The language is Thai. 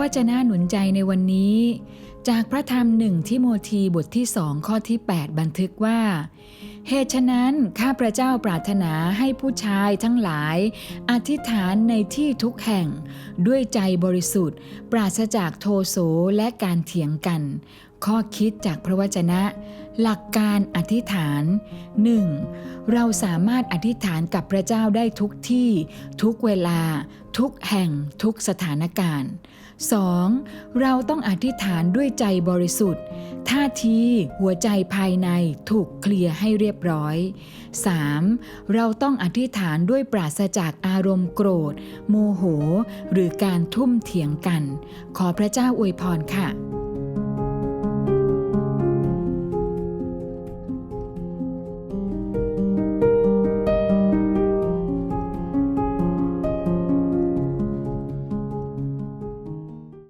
วจนะหนุนใจในวันนี้จากพระธรรมหนึ่งทิโมธีบทที่สองข้อที่ 8 บันทึกว่า เหตุฉะนั้นข้าพระเจ้าปรารถนาให้ผู้ชายทั้งหลาย อธิษฐานในที่ทุกแห่ง ด้วยใจบริสุทธิ์ ปราศจากโทโสและการเถียงกัน ข้อคิดจากพระวจนะ หลักการอธิษฐาน 1. เราสามารถอธิษฐานกับพระเจ้าได้ทุกที่ ทุกเวลา ทุกแห่งทุกสถานการณ์ 2. เราต้องอธิษฐานด้วยด้วยใจบริสุทธิ์ ท่าทีหัวใจภายในถูกเคลียร์ให้เรียบร้อย 3. เราต้องอธิษฐานด้วยปราศจากอารมณ์โกรธ โมโห หรือการทุ่มเถียงกัน ขอพระเจ้าอวยพรค่ะ